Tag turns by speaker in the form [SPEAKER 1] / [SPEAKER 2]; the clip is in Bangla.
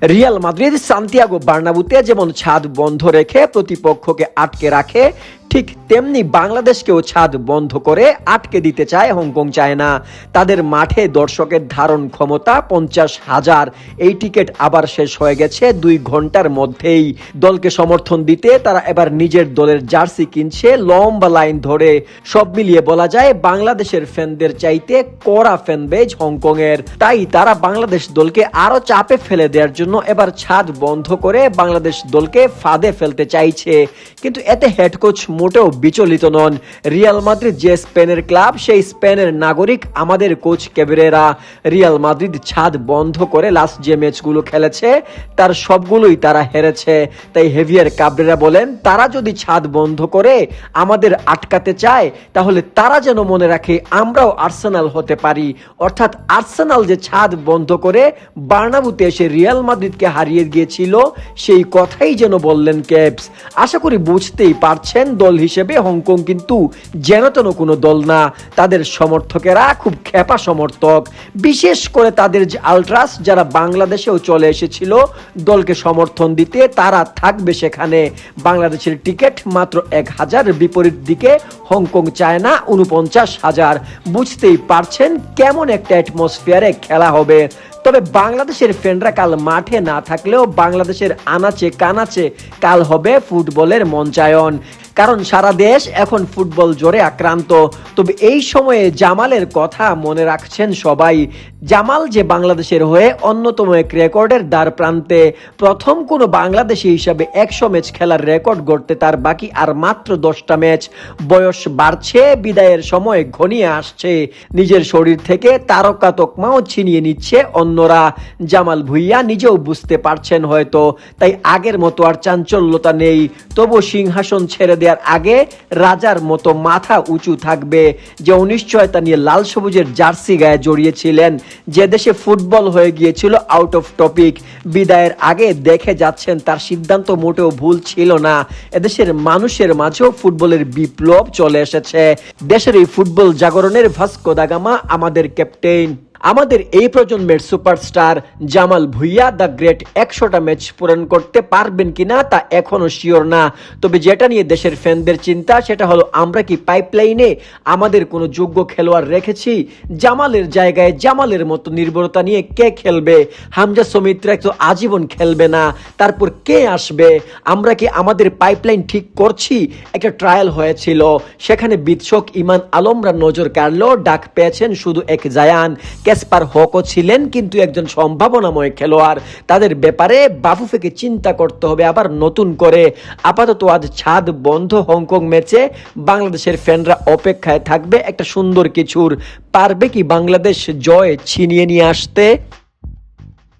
[SPEAKER 1] রিয়াল মাদ্রিদ সান্তিয়াগো বার্নাবুতে যেমন ছাদ বন্ধ রেখে প্রতিপক্ষকে আটকে রাখে ঠিক তেমনি বাংলাদেশকেও ছাদ বন্ধ করে আটকে দিতে চায় হংকং চায় না তাদের মাঠে দর্শকের ধারণ ক্ষমতা পঞ্চাশ হাজার। এই টিকিট আবার শেষ হয়ে গেছে দুই ঘণ্টার মধ্যেই। দলকে সমর্থন দিতে তারা এবার নিজের দলের জার্সি কিনছে লম্বা লাইন ধরে। সব মিলিয়ে বলা যায় বাংলাদেশের ফ্যানদের চাইতে কড়া ফ্যান বেজ হংকং এর তাই তারা বাংলাদেশ দলকে আরও চাপে ফেলে দেওয়ার জন্য এবার ছাদ বন্ধ করে বাংলাদেশ দলকে ফাঁদে ফেলতে চাইছে। কিন্তু এতে হেড কোচ মোটেও বিচলিত নন। রিয়াল মাদ্রিদ যে স্পেনের ক্লাব, সেই স্পেনের নাগরিক আমাদের কোচ কেবরেরা রিয়াল মাদ্রিদ ছাদ বন্ধ করে লাস্ট যে ম্যাচগুলো খেলেছে, তার সবগুলোই তারা হেরেছে। তাই হেভিয়ার কাবরেরা বলেন, তারা যদি ছাদ বন্ধ করে আমাদের আটকাতে চায়, তাহলে তারা যেন মনে রাখে আমরাও আর্সেনাল হতে পারি। অর্থাৎ আর্সেনাল যে ছাদ বন্ধ করে বার্নাবুতে এসে রিয়াল মাদ্রিদকে হারিয়ে গিয়েছিল, সেই কথাই যেন বললেন ক্যাপস আশা করি বুঝতেই পারছেন দল হিসেবে হংকং কিন্তু যেন তেন কোনো দল না। তাদের সমর্থকেরা খুব খেপা সমর্থক। বিশেষ করে তাদের যে আলট্রাস যারা বাংলাদেশেও চলে এসেছিল, দলকে সমর্থন দিতে তারা থাকবে সেখানে। বাংলাদেশের টিকিট মাত্র এক হাজার, বিপরীত দিকে হংকং চায় না উনপঞ্চাশ হাজার। বুঝতেই পারছেন কেমন একটা অ্যাটমসফিয়ারে খেলা হবে। তবে বাংলাদেশের ফ্যানরা কাল মাঠে না থাকলেও বাংলাদেশের আনাচে কানাচে কাল হবে ফুটবলের মঞ্চায়ন। কারণ সারা দেশ এখন ফুটবল জোরে আক্রান্ত। তবে এই সময়ে জামালের কথা মনে রাখছেন সবাই। জামাল যে বাংলাদেশের হয়ে অন্যতম এক রেকর্ডের দ্বার প্রান্তে, প্রথম কোনো বাংলাদেশি হিসাবে একশো ম্যাচ খেলার রেকর্ড গড়তে তার বাকি আর মাত্র দশটা ম্যাচ। বয়স বাড়ছে, বিদায়ের সময় ঘনিয়ে আসছে। নিজের শরীর থেকে তারকা তকমাও ছিনিয়ে নিচ্ছে অন্যরা। জামাল ভুইয়া নিজেও বুঝতে পারছেন হয়তো, তাই আগের মতো আর চাঞ্চল্যতা নেই। তবু সিংহাসন ছেড়ে দেওয়ার আগে রাজার মতো মাথা উঁচু থাকবে যে অনিশ্চয়তা নিয়ে লাল সবুজের জার্সি গায়ে জড়িয়েছিলেন। যে দেশে ফুটবল হয়ে গিয়েছিল আউট অফ টপিক বিদায়ের আগে দেখে যাচ্ছেন তার সিদ্ধান্ত মোটেও ভুল ছিল না। এদেশের মানুষের মাঝেও ফুটবলের বিপ্লব চলে এসেছে। দেশের এই ফুটবল জাগরণের ভাস্কো দাগামা আমাদের ক্যাপ্টেন আমাদের এই প্রজন্মের superstar Jamal Bhuiyan the great একশোটা ম্যাচ পূরণ করতে পারবেন কিনা তা এখনও শিওর না। তবে যেটা নিয়ে দেশের ফ্যানদের চিন্তা, সেটা হলো, আমরা কি পাইপলাইনে আমাদের কোনো যোগ্য খেলোয়াড় রেখেছি? জামালের জায়গায় জামালের মতো নির্ভরতা নিয়ে কে খেলবে? হামজা সমিত্রা তো আজীবন খেলবে না। তারপর কে আসবে? আমরা কি আমাদের পাইপলাইন ঠিক করছি? একটা ট্রায়াল হয়েছিল। সেখানে বিৎসক ইমান আলমরা নজর কাড়লো, ডাক পেয়েছেন শুধু এক জায়ান। ক্যাসপার হকও ছিলেন, কিন্তু একজন সম্ভাবনাময় খেলোয়াড়। তাদের ব্যাপারে বাফুফেকে চিন্তা করতে হবে আবার নতুন করে। আপাতত আজ ছাদ বন্ধ হংকং ম্যাচে। বাংলাদেশের ফ্যানরা অপেক্ষায় থাকবে একটা সুন্দর কিছুর। পারবে কি বাংলাদেশ জয় ছিনিয়ে নিয়ে আসতে?